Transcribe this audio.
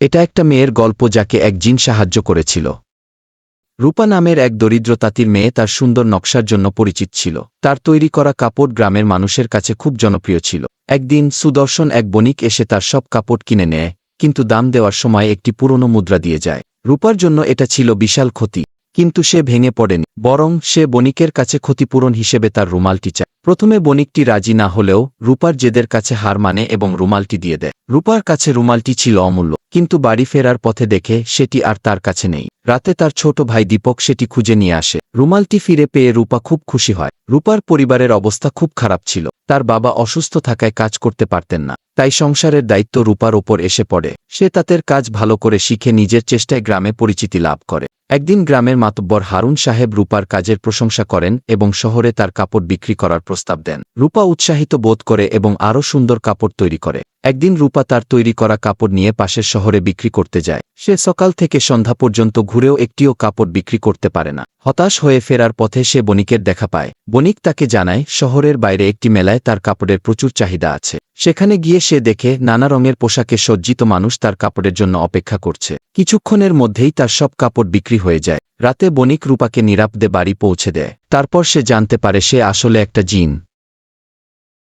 এটা একটা মেয়ের গল্প যাকে এক জিন সাহায্য করেছিল। রূপা নামের এক দরিদ্র তাঁতির মেয়ে তার সুন্দর নকশার জন্য পরিচিত ছিল। তার তৈরি করা কাপড় গ্রামের মানুষের কাছে খুব জনপ্রিয় ছিল। একদিন সুদর্শন এক বণিক এসে তার সব কাপড় কিনে নেয়, কিন্তু দাম দেওয়ার সময় একটি পুরনো মুদ্রা দিয়ে যায়। রূপার জন্য এটা ছিল বিশাল ক্ষতি। কিন্তু সে ভেঙে পড়েনি, বরং সে বণিকের কাছে ক্ষতিপূরণ হিসেবে তার রুমালটি চায়। প্রথমে বণিকটি রাজি না হলেও রূপার জেদের কাছে হার মানে এবং রুমালটি দিয়ে দেয়। রূপার কাছে রুমালটি ছিল অমূল্য, কিন্তু বাড়ি ফেরার পথে দেখে সেটি আর তার কাছে নেই। রাতে তার ছোট ভাই দীপক সেটি খুঁজে নিয়ে আসে। রুমালটি ফিরে পেয়ে রূপা খুব খুশি হয়। রূপার পরিবারের অবস্থা খুব খারাপ ছিল। তার বাবা অসুস্থ থাকায় কাজ করতে পারতেন না। তাই সংসারের দায়িত্ব রূপার ওপর এসে পড়ে। সে তাদের কাজ ভালো করে শিখে নিজের চেষ্টায় গ্রামে পরিচিতি লাভ করে। একদিন গ্রামের মাতব্বর হারুন সাহেব রূপার কাজের প্রশংসা করেন এবং শহরে তার কাপড় বিক্রি করার প্রস্তাব দেন। রূপা উৎসাহিত বোধ করে এবং আরও সুন্দর কাপড় তৈরি করে। একদিন রূপা তার তৈরি করা কাপড় নিয়ে পাশের শহরে বিক্রি করতে যায়। সে সকাল থেকে সন্ধ্যা পর্যন্ত ঘুরেও একটিও কাপড় বিক্রি করতে পারে না। হতাশ হয়ে ফেরার পথে সে বণিকের দেখা পায়। বণিক তাকে জানায়, শহরের বাইরে একটি মেলায় তার কাপড়ের প্রচুর চাহিদা আছে। সেখানে গিয়ে সে দেখে নানা রঙের পোশাকে সজ্জিত মানুষ তার কাপড়ের জন্য অপেক্ষা করছে। কিছুক্ষণের মধ্যেই তার সব কাপড় বিক্রি হয়ে যায়। রাতে বণিক রূপাকে নিরাপদে বাড়ি পৌঁছে দেয়। তারপর সে জানতে পারে সে আসলে একটা জিন।